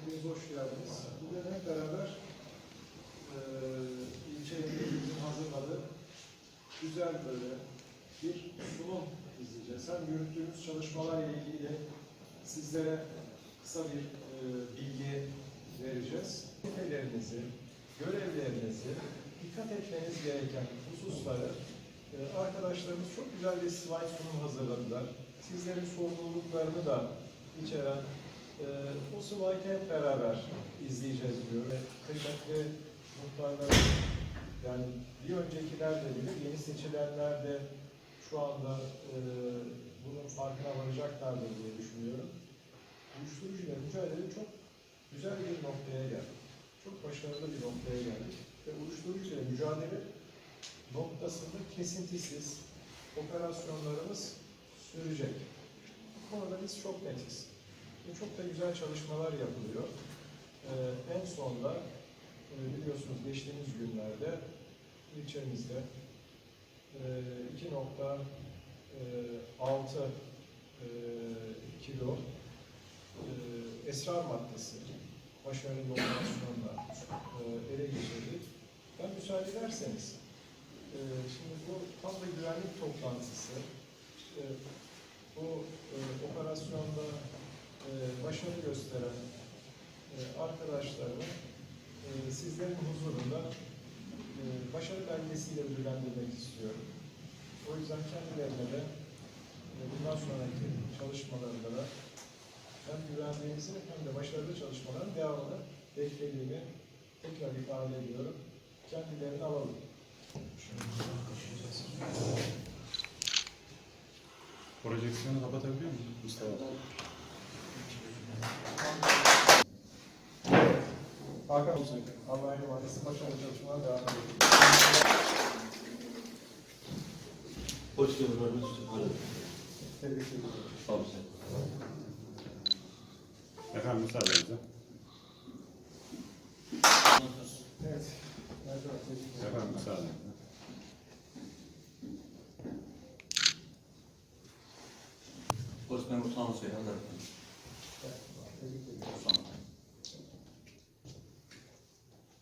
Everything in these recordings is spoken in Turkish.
hepiniz hoş geldiniz. Bugün hep beraber eee ilçe yönetimimizin hazırladığı güzel böyle bir sunum izleyeceğiz. Hem yürüttüğümüz çalışmalarla ilgili sizlere kısa bir eee, bilgi vereceğiz. Vazifelerinizi, görevlerinizi, dikkat etmeniz gereken hususları eee, arkadaşlarımız çok güzel bir slide sunum hazırladılar. Sizlerin sorumluluklarını da içeren ee, o slaytı hep beraber izleyeceğiz diyor. Kıymetli muhtarlar, yani bir öncekiler de bilir, yeni seçilenler de şu anda e, bunun farkına varacaklardır diye düşünüyorum. Uyuşturucuyla mücadele çok güzel bir noktaya geldik. Çok başarılı bir noktaya geldik. Ve uyuşturucuyla mücadele noktasında kesintisiz operasyonlarımız sürecek. Bu konuda biz çok netiz. Ve çok da güzel çalışmalar yapılıyor. Ee, en sonda e, biliyorsunuz geçtiğimiz günlerde ilçemizde e, 2.6 e, kilo e, esrar maddesi başarılı operasyonla e, ele geçirdik. Ben müsaade ederseniz e, şimdi bu tam da güvenlik toplantısı. İşte bu e, operasyonda e, başarı gösteren e, arkadaşlarımı e, sizlerin huzurunda e, başarı belgesiyle ödüllendirmek istiyorum. O yüzden kendilerine de bundan sonraki çalışmalarında da hem güvenliğinizin hem de başarılı çalışmaların devamını beklediğimi tekrar ifade ediyorum. Kendilerini alalım. Projeksiyonu kapatabiliyor musun Hakan olsun. Allah'a emanet. Başarılı çalışmalar devam ediyor. Hoş geldin Mehmet Usta. Tebrik ediyorum. Sağ olun. Efendim müsaadenizle. Evet. Efendim müsaadenizle. Osman Utan'ı söyle. Hadi. Evet, Tebrik ediyorum. Utan.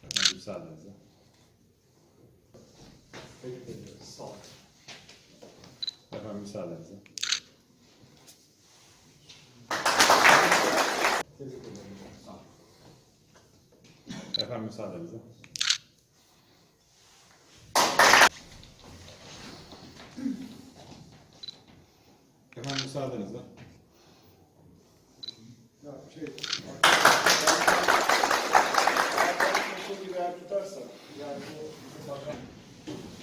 Efendim müsaadenizle. Sağ olun. Efendim müsaadenizle. Efendim müsaadenizle. Efendim müsaadenizle. Ya şey, Correcto.